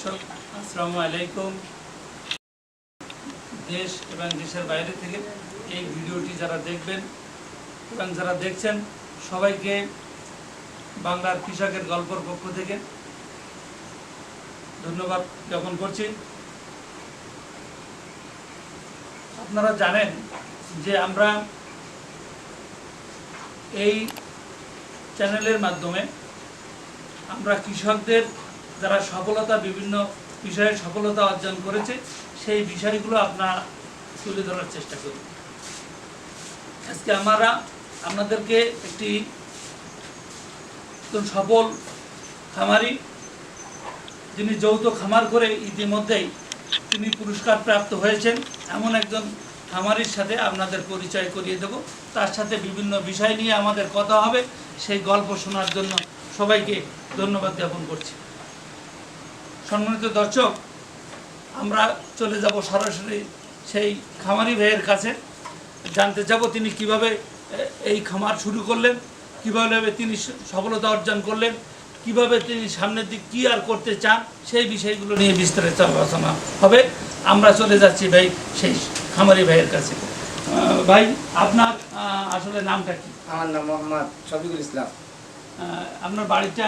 দর্শক, আসসালামু আলাইকুম। দেশ এবং দেশের বাইরে থেকে এই ভিডিওটি যারা দেখবেন এবং যারা দেখছেন, সবাইকে বাংলার কৃষকের গল্পর পক্ষ থেকে ধন্যবাদ জ্ঞাপন করছি। আপনারা জানেন যে আমরা এই চ্যানেলের মাধ্যমে আমরা কৃষকদের যারা সফলতা, বিভিন্ন বিষয়ে সফলতা অর্জন করেছে, সেই বিষয়গুলো আপনার তুলে ধরার চেষ্টা করি আজকে আমরা, আপনাদেরকে একটি সফল খামারি, যিনি যৌথ খামার করে ইতিমধ্যেই তিনি পুরস্কার প্রাপ্ত হয়েছেন, এমন একজন খামারির সাথে আপনাদের পরিচয় করিয়ে দেব। তার সাথে বিভিন্ন বিষয় নিয়ে আমাদের কথা হবে। সেই গল্প শোনার জন্য সবাইকে ধন্যবাদ জ্ঞাপন করছি। সম্মানিত দর্শক আমরা চলে যাব সরাসরি সেই খামারি ভাইয়ের কাছে। জানতে যাব তিনি কীভাবে এই খামার শুরু করলেন কীভাবে তিনি সফলতা অর্জন করলেন কীভাবে তিনি সামনের দিক কী আর করতে চান সেই বিষয়গুলো নিয়ে বিস্তারিত আলোচনা হবে। আমরা চলে যাচ্ছি ভাই সেই খামারি ভাইয়ের কাছে। ভাই আপনার আসলে নামটা কি? আমার নাম মোহাম্মদ শফিকুল ইসলাম। আপনার বাড়িটা?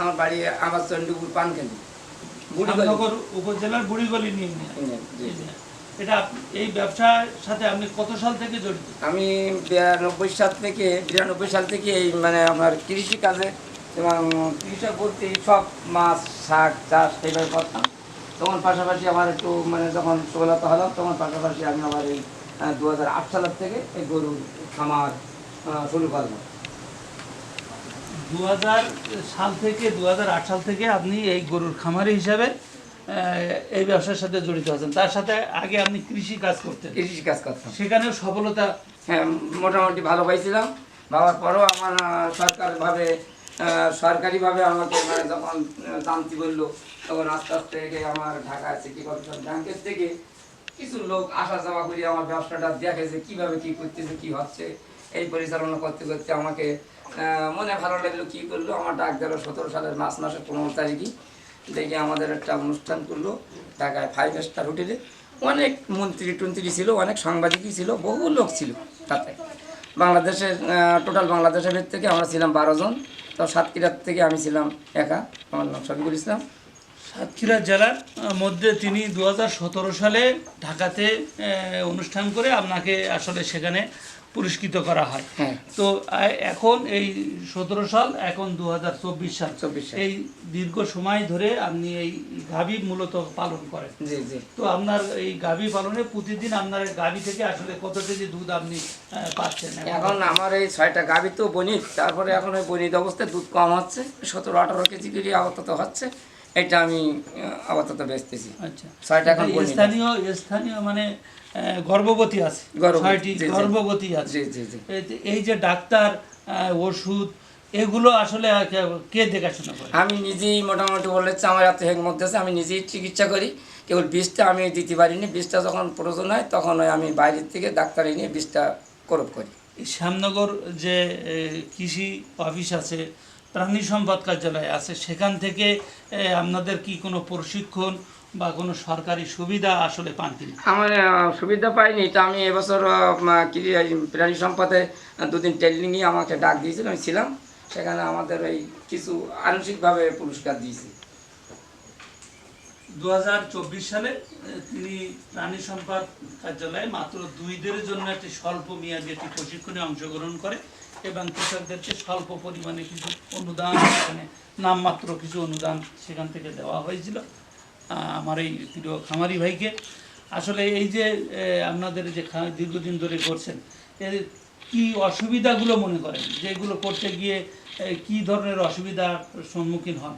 আমার বাড়ি আমার চন্ডীপুর পানখালি। রামনগর উপজেলার বুড়িগলি নিয়ে। এটা এই ব্যবসার সাথে আপনি কত সাল থেকে জড়িত? আমি বিরানব্বই সাল থেকে বিরানব্বই সাল থেকে এই মানে আমার কৃষি কাজে এবং কৃষক বলতে সব মাছ শাক চাষ এইভাবে করতাম। তখন পাশাপাশি আমার একটু মানে যখন সফলতা হলাম তখন পাশাপাশি আমি আবার এই দু হাজার আট সালের থেকে এই গরু খামার শুরু করলাম। দু সাল থেকে দু হাজার আট সাল থেকে আপনি এই গরুর খামারি হিসাবে এই ব্যবসার সাথে জড়িত আছেন। তার সাথে আগে আপনি কৃষি কাজ করতেন। কৃষি কাজ করতাম। সেখানেও সফলতা হ্যাঁ মোটামুটি ভালো পাইছিলাম। পাওয়ার পরেও আমার সরকারিভাবে সরকারিভাবে আমাকে মানে যখন জানতে বলল তখন আস্তে আস্তে আমার ঢাকা সিটি কর্পোরেশন ব্যাংকের থেকে কিছু লোক আসা যাওয়া করে আমার ব্যবসাটা দেখে যে কীভাবে কী করতেছে কী হচ্ছে এই পরিচালনা করতে করতে আমাকে মনে ভালো লাগল কি করল? আমার ডাক গেল সতেরো সালের মার্চ মাসের পনেরো তারিখই। দেখে আমাদের একটা অনুষ্ঠান করল ঢাকায় ফাইভ স্টার হোটেলে। অনেক মন্ত্রী টন্ত্রী ছিল, অনেক সাংবাদিকই ছিল, বহু লোক ছিল তাতে। বাংলাদেশের টোটাল বাংলাদেশের থেকে আমরা ছিলাম বারো জন। তো সাতক্ষীরার থেকে আমি ছিলাম একা, আমার নাম শফিকুল ইসলাম। সাতক্ষীরা জেলার মধ্যে তিনি দু হাজার সতেরো সালে ঢাকাতে অনুষ্ঠান করে আপনাকে আসলে সেখানে পুরস্কৃত করা হয়। হ্যাঁ। তো এখন এই সতেরো সাল এখন দু সাল। 24 সাল। এই দীর্ঘ সময় ধরে আপনি এই গাভী মূলত পালন করেন। জি জি। তো আপনার এই গাভী পালনে প্রতিদিন আপনার গাভী থেকে আসলে কত কেজি দুধ আপনি পাচ্ছেন? এখন আমার এই ছয়টা গাভী তো বনিত তারপরে এখন ওই বনিত অবস্থায় দুধ কম হচ্ছে। সতেরো আঠারো কেজি করে আপাতত হচ্ছে। এটা আমি আপাতত বেচতেছি। আচ্ছা। ছয়টা এখন স্থানীয় স্থানীয় মানে গর্ভবতী আছে। গর্ভবতী, ছয়টি আছে। জি জি জি। এই- যে ডাক্তার ওষুধ এগুলো আসলে কে- দেখাশোনা করে? আমি নিজেই মোটামুটি বলেছে আমার এত হেকমত আছে আমি নিজেই চিকিৎসা করি। কেবল বিষটা আমি দিতে পারিনি বিষটা যখন প্রয়োজন হয় তখন ওই আমি বাইরের থেকে ডাক্তার এনে বিষটা করপ করি। এই শ্যামনগর যে কৃষি অফিস আছে প্রাণী সম্পদ কার্যালয় আছে সেখান থেকে আপনাদের কি কোনো প্রশিক্ষণ বা কোনো সরকারি সুবিধা আসলে পান কিনা? আমার সুবিধা পাইনি। তা আমি এবছর প্রাণী সম্পদে দুদিন ট্রেনিংয়ে আমাকে ডাক দিয়েছিল আমি ছিলাম। সেখানে আমাদের এই কিছু আংশিকভাবে পুরস্কার দিয়েছে। দু হাজার চব্বিশ সালে তিনি প্রাণী সম্পদ কার্যালয়ে মাত্র দুই দিনের জন্য একটি স্বল্প মেয়াদী একটি প্রশিক্ষণে অংশগ্রহণ করে। এবং কৃষকদেরকে স্বল্প পরিমাণে কিছু অনুদান, সেখানে নামমাত্র কিছু অনুদান সেখান থেকে দেওয়া হয়েছিল আমার এই প্রিয় খামারি ভাইকে। আসলে এই যে আপনাদের যে দীর্ঘদিন ধরে করছেন এর কি অসুবিধাগুলো মনে করেন? যেগুলো করতে গিয়ে কি ধরনের অসুবিধার সম্মুখীন হন?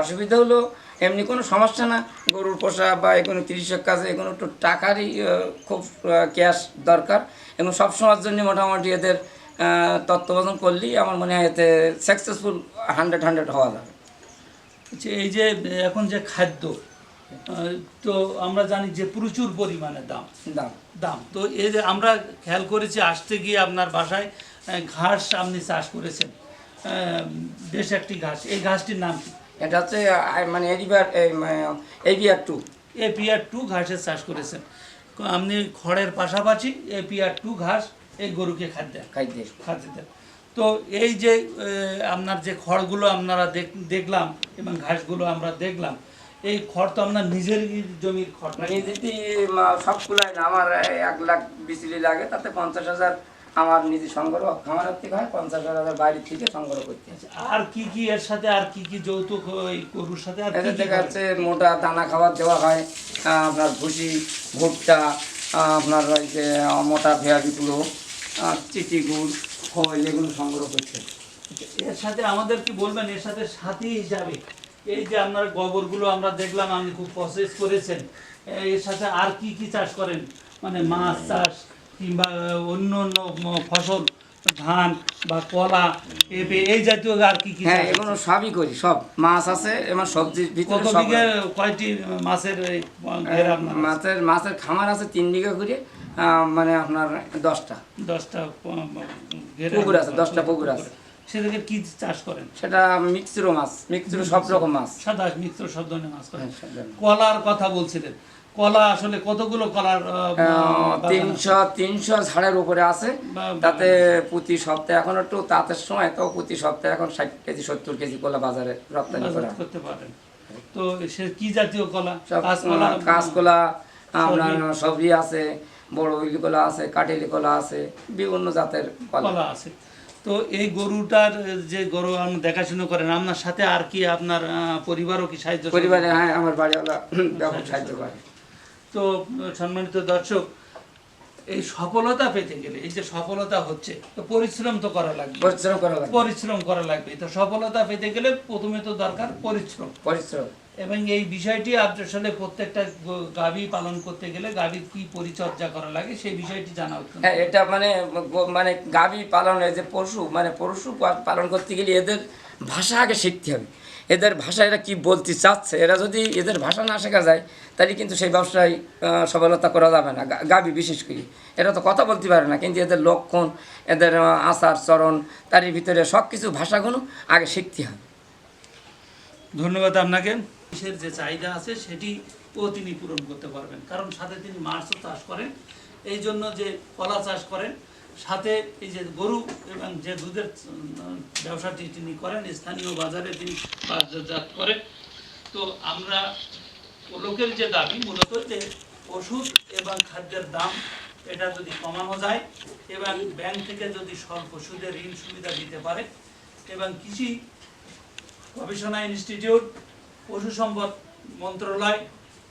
অসুবিধা হলো, এমনি কোনো সমস্যা না। গরুর পোষা বা কোনো কৃষক কাজে কোনো একটু টাকারই খুব ক্যাশ দরকার এবং সব সময়ের জন্য মোটামুটি এদের তত্ত্বাবধান করলেই আমার মনে হয় এতে সাকসেসফুল হান্ড্রেড হান্ড্রেড হওয়া যাবে। যে এই যে এখন যে খাদ্য তো আমরা জানি যে প্রচুর পরিমাণে দাম। দাম। দাম। তো এই যে আমরা খেয়াল করেছি আসতে গিয়ে আপনার বাসায় ঘাস আপনি চাষ করেছেন। বেশ একটি ঘাস। এই ঘাসটির নাম কি? এটা হচ্ছে মানে এরিবার এবিআর টু এপিআর টু ঘাসের চাষ করেছেন। আপনি খড়ের পাশাপাশি এপিআর টু ঘাস এই গরুকে খাদ্য দেন। খাদ্যের খাদ্য দেন। তো এই যে আপনার যে খড়গুলো আপনারা দেখ- দেখলাম এবং ঘাসগুলো আমরা দেখলাম এই খড় তো আপনার নিজের জমির খড় না। আমার এই এক লাখ বিচলি লাগে তাতে পঞ্চাশ হাজার আমার নিজে সংগ্রহ খামারের থেকে হয় পঞ্চাশ হাজার বাইরে থেকে সংগ্রহ করতে হয়। আর কি কি এর সাথে আর কি কি যৌতুক ওই গরুর সাথে আর দেখা যাচ্ছে মোটা দানা খাবার দেওয়া হয় আপনার ভুসি ভুট্টা আপনার ওই যে মোটা ভেয়াবিগুলো চিটি গুড় খোল এগুলো সংগ্রহ হয়। এর সাথে আমাদের কি বলবেন? এর সাথে সাথী হিসাবে। এই যে আপনার গোবরগুলো আমরা দেখলাম আপনি খুব প্রসেস করেছেন। এর সাথে আর কি কি চাষ করেন? মানে মাছ চাষ কিংবা অন্য অন্য ফসল ধান বা কলা পেঁপে এই জাতীয় আর কি কি হ্যাঁ এগুলো সবই করি সব মাছ আছে এবং সবজির ভিতরে কত বিঘে কয়টি মাছের আছে? মাছের মাছের খামার আছে তিন বিঘা করে মানে আপনার দশটা। দশটা পুকুর আছে, দশটা পুকুর আছে। সেটাকে কি চাষ করেন? সেটা মিক্সরো মাছ মিক্সরো সব রকম মাছ। সাদা মিত্র সব ধরনের মাছ করেন। হ্যাঁ। কলার কথা বলছিলেন। কলা আসলে কতগুলো কলার? তিনশো তিনশো ঝাড়ের উপরে আছে। তাতে প্রতি সপ্তাহে এখন একটু তাঁতের সময় তো প্রতি সপ্তাহে এখন ষাট কেজি সত্তর কেজি কলা বাজারে রপ্তানি করতে পারেন। তো সে কি জাতীয় কলা? কাঁচকলা? কাঁচকলা আপনার। সবজি আছে। বড় ইলি কলা আছে কাটেলি কলা আছে বিভিন্ন জাতের কলা আছে। তো এই গরুটার যে গরু আপনি দেখাশুনো করেন আপনার সাথে আর কি আপনার পরিবারও কি সাহায্য? পরিবারে হ্যাঁ আমার বাড়িওয়ালা ব্যাপক সাহায্য করে। তো সম্মানিত দর্শক এই সফলতা পেতে গেলে এই যে সফলতা হচ্ছে তো পরিশ্রম তো করা লাগবে। পরিশ্রম করা লাগবে। পরিশ্রম করা লাগবে। তো সফলতা পেতে গেলে প্রথমে তো দরকার পরিশ্রম। পরিশ্রম। এবং এই বিষয়টি আসলে প্রত্যেকটা গাভী পালন করতে গেলে গাভীর কি পরিচর্যা করা লাগে সেই বিষয়টি জানা অত্যন্ত হ্যাঁ এটা মানে মানে গাভী পালনের যে পশু মানে পশু পালন করতে গেলে এদের ভাষা আগে শিখতে হবে। এদের ভাষা এরা কি বলতে চাচ্ছে? এরা যদি এদের ভাষা না শেখা যায় তাহলে কিন্তু সেই ব্যবসায় সফলতা করা যাবে না। গা- গাভী বিশেষ করে। এরা তো কথা বলতে পারে না কিন্তু এদের লক্ষণ এদের আচার চরণ তারই ভিতরে সব কিছু ভাষাগুলো আগে শিখতে হবে। ধন্যবাদ আপনাকে। দেশের যে চাহিদা আছে, সেটি ও তিনি পূরণ করতে পারবেন। কারণ সাথে তিনি মাছও চাষ করেন। এই জন্য যে কলা চাষ করেন, সাথে এই যে গরু এবং যে দুধের ব্যবসাটি তিনি করেন, স্থানীয় বাজারে তিনি বাজারজাত করেন। তো আমরা লোকের যে দাবি, মূলত যে ওষুধ এবং খাদ্যের দাম, এটা যদি কমানো যায় এবং ব্যাংক থেকে যদি স্বল্প সুদে ঋণ সুবিধা দিতে পারে এবং কৃষি গবেষণা ইনস্টিটিউট পশু সম্পদ মন্ত্রণালয়,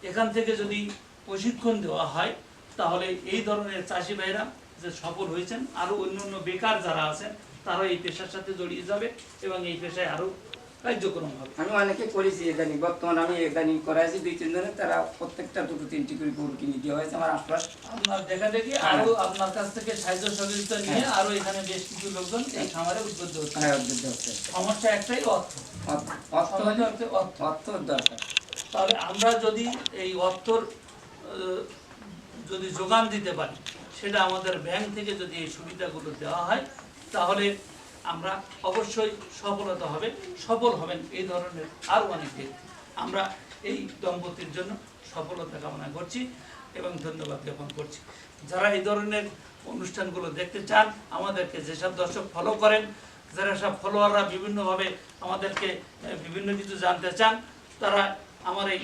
এখান থেকে যদি প্রশিক্ষণ দেওয়া হয়, তাহলে এই ধরনের চাষি ভাইরা যে সফল হয়েছেন আরও অন্য অন্য বেকার যারা আছেন তারা এই পেশার সাথে জড়িয়ে যাবে এবং এই পেশায় আরও কার্যক্রম হবে আমি অনেকে করেছি ইদানিং বর্তমান আমি ইদানিং করাইছি দুই তিনজনে তারা প্রত্যেকটা দুটো তিনটি করে গরু কিনে দেওয়া হয়েছে আমার আশপাশ। আপনার দেখা দেখি আরও আপনার কাছ থেকে সাহায্য সহযোগিতা নিয়ে আরও এখানে বেশ কিছু লোকজন এই খামারে উদ্বুদ্ধ হচ্ছে। হ্যাঁ উদ্বুদ্ধ হচ্ছে। সমস্যা একটাই অর্থ। অর্থ- হলে অর্থ। অর্থ দরকার। তাহলে আমরা যদি এই অর্থর যদি যোগান দিতে পারি সেটা আমাদের ব্যাংক থেকে যদি এই সুবিধাগুলো দেওয়া হয় তাহলে আমরা অবশ্যই সফলতা হবে, সফল হবেন এই ধরনের আরও অনেক। আমরা এই দম্পতির জন্য সফলতা কামনা করছি এবং ধন্যবাদ জ্ঞাপন করছি। যারা এই ধরনের অনুষ্ঠানগুলো দেখতে চান, আমাদেরকে যেসব দর্শক ফলো করেন, যারা সব ফলোয়াররা বিভিন্নভাবে আমাদেরকে বিভিন্ন কিছু জানতে চান, তারা আমার এই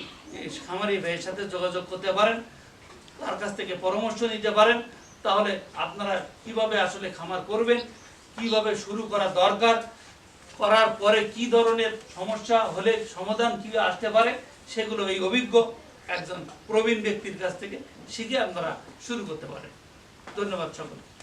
খামারি ভাইয়ের সাথে যোগাযোগ করতে পারেন, তার কাছ থেকে পরামর্শ নিতে পারেন। তাহলে আপনারা কীভাবে আসলে খামার করবেন কীভাবে শুরু করা দরকার, করার পরে কি ধরনের সমস্যা হলে সমাধান কি আসতে পারে, সেগুলো এই অভিজ্ঞ একজন প্রবীণ ব্যক্তির কাছ থেকে শিখে আপনারা শুরু করতে পারেন। ধন্যবাদ সকলকে।